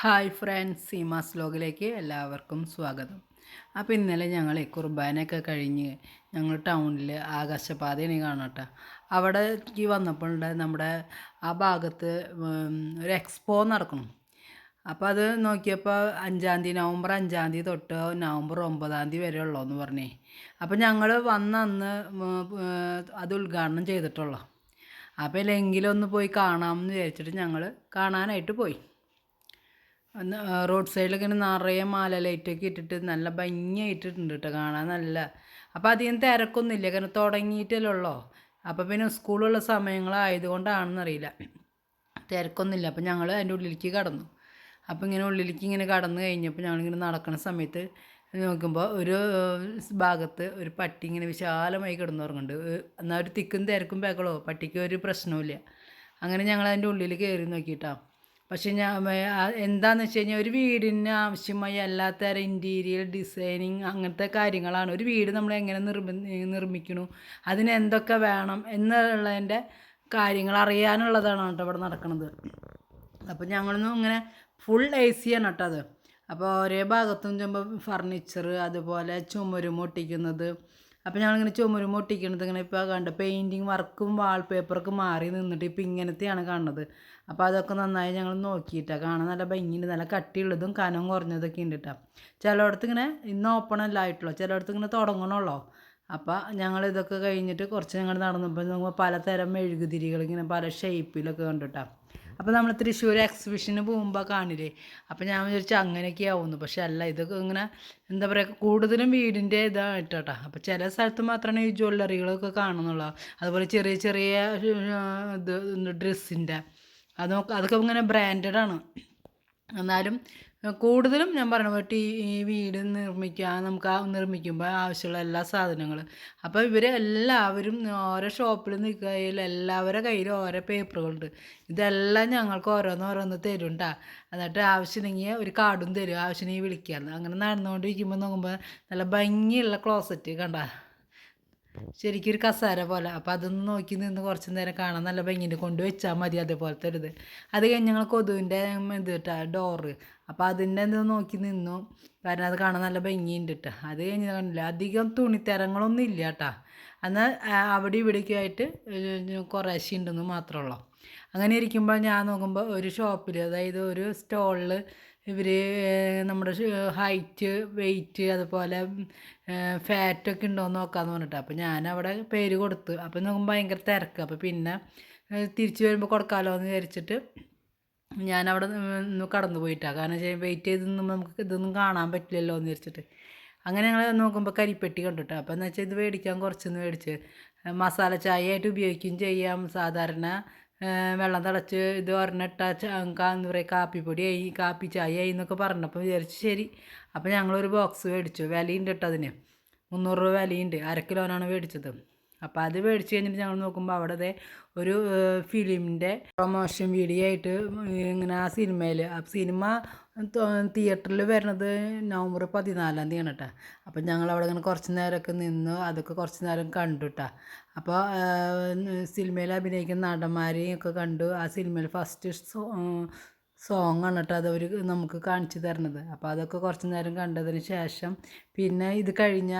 Hi friends Seemas ലോഗിലേക്ക് എല്ലാവർക്കും സ്വാഗതം. അപ്പോൾ ഇന്നലെ ഞങ്ങൾ കുർബാനയൊക്കെ കഴിഞ്ഞ് ഞങ്ങൾ ടൗണിൽ ആകാശപാതയാണ് കാണട്ടെ. അവിടേക്ക് വന്നപ്പോൾ നമ്മുടെ ആ ഭാഗത്ത് ഒരു എക്സ്പോ നടക്കണം. അപ്പോൾ അത് നോക്കിയപ്പോൾ അഞ്ചാം തീയതി നവംബർ അഞ്ചാം തീയതി തൊട്ട് നവംബർ ഒമ്പതാം തീയതി വരെ ഉള്ളൂ എന്ന് പറഞ്ഞേ. അപ്പോൾ ഞങ്ങൾ വന്ന അന്ന് അത് ഉദ്ഘാടനം ചെയ്തിട്ടുള്ളൂ അപ്പോൾ ഇല്ലെങ്കിലും ഒന്ന് പോയി കാണാമെന്ന് വിചാരിച്ചിട്ട് ഞങ്ങൾ കാണാനായിട്ട് പോയി. റോഡ് സൈഡിലൊക്കെ നിറയെ മാല ലൈറ്റൊക്കെ ഇട്ടിട്ട് നല്ല ഭംഗിയായിട്ടിട്ടുണ്ട് കേട്ടോ കാണാൻ നല്ല. അപ്പോൾ അധികം തിരക്കൊന്നുമില്ല കാരണം തുടങ്ങിയിട്ടല്ലേ ഉള്ളോ? അപ്പോൾ പിന്നെ സ്കൂളുള്ള സമയങ്ങളായതുകൊണ്ടാണെന്നറിയില്ല. തിരക്കൊന്നുമില്ല അപ്പോൾ ഞങ്ങൾ അതിന്റെ ഉള്ളിലേക്ക് കടന്നു. അപ്പോൾ ഇങ്ങനെ ഉള്ളിലേക്ക് ഇങ്ങനെ കടന്നു കഴിഞ്ഞപ്പോൾ ഞങ്ങളിങ്ങനെ നടക്കുന്ന സമയത്ത് നോക്കുമ്പോൾ ഒരു ഭാഗത്ത് ഒരു പട്ടി ഇങ്ങനെ വിശാലമായി കിടന്നുറങ്ങുന്നുണ്ട്. എന്നാൽ ഒരു തിക്കും തിരക്കും പേക്കളോ പട്ടിക്ക് ഒരു പ്രശ്നവുമില്ല. അങ്ങനെ ഞങ്ങൾ അതിന്റെ ഉള്ളിൽ കയറി നോക്കിയിട്ടാ പക്ഷെ ഞാൻ എന്താന്ന് വെച്ച് കഴിഞ്ഞാൽ ഒരു വീടിന് ആവശ്യമായി എല്ലാ ഇന്റീരിയൽ ഡിസൈനിങ് അങ്ങനത്തെ കാര്യങ്ങളാണ്. ഒരു വീട് നമ്മൾ എങ്ങനെ നിർമ്മി നിർമ്മിക്കണു? അതിന് എന്തൊക്കെ വേണം എന്നുള്ളതിന്റെ കാര്യങ്ങൾ അറിയാനുള്ളതാണ് കേട്ടോ ഇവിടെ നടക്കുന്നത് അപ്പോൾ ഞങ്ങളൊന്നും ഇങ്ങനെ ഫുൾ എ സി ആണ് കേട്ടോ അത്. അപ്പോൾ ഒരേ ഭാഗത്തും ചെമ്പോൾ ഫർണിച്ചർ അതുപോലെ ചുമരും ഒട്ടിക്കുന്നത് അപ്പോൾ ഞങ്ങളിങ്ങനെ ചുമരും ഒട്ടിക്കുന്നത് ഇങ്ങനെ ഇപ്പോൾ കണ്ട് പെയിന്റിങ് വർക്കും വാൾപേപ്പറൊക്കെ മാറി നിന്നിട്ട് ഇപ്പോൾ ഇങ്ങനത്തെയാണ് കാണുന്നത്. അപ്പോൾ അതൊക്കെ നന്നായി ഞങ്ങൾ നോക്കിയിട്ടാണ് കാണാൻ നല്ല ഭംഗിയുണ്ട്. നല്ല കട്ടിയുള്ളതും കനം കുറഞ്ഞതൊക്കെ ഉണ്ട് കേട്ടോ ചിലയിടത്ത് ഇങ്ങനെ ഇന്ന് ഓപ്പൺ അല്ല ആയിട്ടുള്ളൂ. ചിലയിടത്ത് ഇങ്ങനെ തുടങ്ങണമല്ലോ അപ്പോൾ ഞങ്ങൾ ഇതൊക്കെ കഴിഞ്ഞിട്ട് കുറച്ച് ഞങ്ങൾ നടന്നപ്പോൾ നോക്കുമ്പോൾ പലതരം മെഴുകുതിരികൾ ഇങ്ങനെ പല ഷേപ്പിലൊക്കെ കണ്ടിട്ടാ. അപ്പോൾ നമ്മൾ തൃശ്ശൂർ എക്സിബിഷന് പോകുമ്പോൾ കാണില്ലേ? അപ്പോൾ ഞാൻ വിചാരിച്ചു അങ്ങനെയൊക്കെ ആവുന്നു. പക്ഷെ അല്ല ഇതൊക്കെ ഇങ്ങനെ എന്താ പറയുക കൂടുതലും വീടിന്റെ ഇതായിട്ടാ അപ്പോൾ ചില സ്ഥലത്ത് മാത്രമാണ് ഈ ജ്വല്ലറികളൊക്കെ കാണുന്നുള്ളൂ. അതുപോലെ ചെറിയ ചെറിയ ഇത് ഡ്രസ്സിന്റെ അതൊക്കെ അതൊക്കെ ഇങ്ങനെ ബ്രാൻഡഡ് ആണ്. എന്നാലും കൂടുതലും ഞാൻ പറഞ്ഞ പോലെ ഈ വീട് നിർമ്മിക്കുക നമുക്ക് ആ നിർമ്മിക്കുമ്പോൾ ആവശ്യമുള്ള എല്ലാ സാധനങ്ങളും. അപ്പോൾ ഇവർ എല്ലാവരും ഓരോ ഷോപ്പിൽ നിൽക്കുകയിൽ എല്ലാവരുടെ കയ്യിൽ ഓരോ പേപ്പറുകളുണ്ട്. ഇതെല്ലാം ഞങ്ങൾക്ക് ഓരോന്ന് ഓരോന്ന് തരും കേട്ടോ എന്നിട്ട് ആവശ്യമില്ലെങ്കിൽ ഒരു കാർഡും തരും. ആവശ്യമില്ലെങ്കിൽ വിളിക്കാമെന്ന് അങ്ങനെ നടന്നുകൊണ്ടിരിക്കുമ്പോൾ നോക്കുമ്പോൾ നല്ല ഭംഗിയുള്ള ക്ലോസറ്റ് കണ്ട. ശരിക്കും ഒരു കസാര പോലെ. അപ്പം അതൊന്ന് നോക്കി നിന്ന് കുറച്ച് നേരം കാണാൻ നല്ല ഭംഗിയുണ്ട്. കൊണ്ട് വെച്ചാൽ മതി അതേപോലത്തെ ഒരു ഇത്. അത് കഴിഞ്ഞ് ഞങ്ങൾ കൊതുവിന്റെ ഇത് കേട്ടോ ഡോറ് അപ്പോൾ അതിന്റെ എന്തോ നോക്കി നിന്നു. കാരണം അത് കാണാൻ നല്ല ഭംഗിയുണ്ട് കേട്ടോ അത് കഴിഞ്ഞ് കണ്ടില്ല. അധികം തുണിത്തരങ്ങളൊന്നും ഇല്ല കേട്ടോ എന്നാൽ അവിടെ ഇവിടേക്കും ആയിട്ട് കുറേശ്ശെ ഉണ്ടെന്ന് മാത്രമേ ഉള്ളൂ അങ്ങനെ ഇരിക്കുമ്പോൾ ഞാൻ നോക്കുമ്പോൾ ഒരു ഷോപ്പിൽ അതായത് ഒരു സ്റ്റോളിൽ ഇവർ നമ്മുടെ ഹൈറ്റ് വെയ്റ്റ് അതുപോലെ ഫാറ്റൊക്കെ ഉണ്ടോ എന്ന് നോക്കാമെന്ന് പറഞ്ഞിട്ട്. അപ്പോൾ ഞാൻ അവിടെ പേര് കൊടുത്തു അപ്പോൾ നോക്കുമ്പോൾ ഭയങ്കര തിരക്ക്. അപ്പോൾ പിന്നെ തിരിച്ച് വരുമ്പോൾ കൊടുക്കാമല്ലോ എന്ന് വിചാരിച്ചിട്ട് ഞാൻ അവിടെ നിന്ന് കടന്നു പോയിട്ടാണ് കാരണം വെച്ചാൽ വെയിറ്റ് ചെയ്ത് നമുക്ക് ഇതൊന്നും കാണാൻ പറ്റില്ലല്ലോ എന്ന് വിചാരിച്ചിട്ട്. അങ്ങനെ ഞങ്ങൾ നോക്കുമ്പോൾ കരിപ്പെട്ടി കണ്ടിട്ട്. അപ്പോൾ എന്ന് വെച്ചാൽ ഇത് മേടിക്കാൻ കുറച്ചൊന്ന് മേടിച്ച് മസാല ചായ ആയിട്ട് ഉപയോഗിക്കുകയും ചെയ്യാം. സാധാരണ വെള്ളം തിളച്ച് ഇത് ഒരെണ്ണിട്ട എന്താ പറയുക കാപ്പിപ്പൊടിയായി കാപ്പി ചായയായി എന്നൊക്കെ പറഞ്ഞപ്പോൾ വിചാരിച്ചു ശരി. അപ്പോൾ ഞങ്ങളൊരു ബോക്സ് മേടിച്ചു. വിലയുണ്ട് കേട്ടോ അതിന്. മുന്നൂറ് രൂപ വിലയുണ്ട്. അര കിലോനാണ് മേടിച്ചത്. അപ്പോൾ അത് മേടിച്ച് കഴിഞ്ഞിട്ട് ഞങ്ങൾ നോക്കുമ്പോൾ അവിടെ ഒരു ഫിലിമിന്റെ പ്രൊമോഷൻ വീഡിയോ ആയിട്ട് ഇങ്ങനെ ആ സിനിമയിൽ ആ സിനിമ തിയേറ്ററിൽ വരുന്നത് നവംബർ പതിനാലാം തീയതിയാണ് കേട്ടോ അപ്പം ഞങ്ങൾ അവിടെ ഇങ്ങനെ കുറച്ച് നേരമൊക്കെ നിന്ന് അതൊക്കെ കുറച്ച് നേരം കണ്ടു കേട്ടോ അപ്പോൾ സിനിമയിൽ അഭിനയിക്കുന്ന നടന്മാരെയും ഒക്കെ കണ്ടു. ആ സിനിമയിൽ ഫസ്റ്റ് സോങ് ആണ് കേട്ടോ അത് അവർ നമുക്ക് കാണിച്ചു തരണത്. അപ്പോൾ അതൊക്കെ കുറച്ച് നേരം കണ്ടതിന് ശേഷം പിന്നെ ഇത് കഴിഞ്ഞ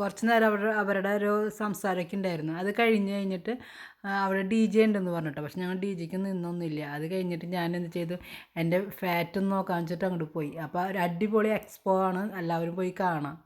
കുറച്ച് നേരം അവരുടെ അവരുടെ ഒരു സംസാരമൊക്കെ ഉണ്ടായിരുന്നു. അത് കഴിഞ്ഞ് കഴിഞ്ഞിട്ട് അവിടെ ഡി ജെ ഉണ്ടെന്ന് പറഞ്ഞിട്ടോ. പക്ഷെ ഞങ്ങൾ ഡി ജെക്ക് നിന്നൊന്നുമില്ല. അത് കഴിഞ്ഞിട്ട് ഞാൻ എന്ത് ചെയ്തു? എന്റെ ഫാറ്റ് ഒന്ന് നോക്കാൻ വെച്ചിട്ട് അങ്ങോട്ട് പോയി. അപ്പോൾ ഒരു അടിപൊളി എക്സ്പോ ആണ്. എല്ലാവരും പോയി കാണാം.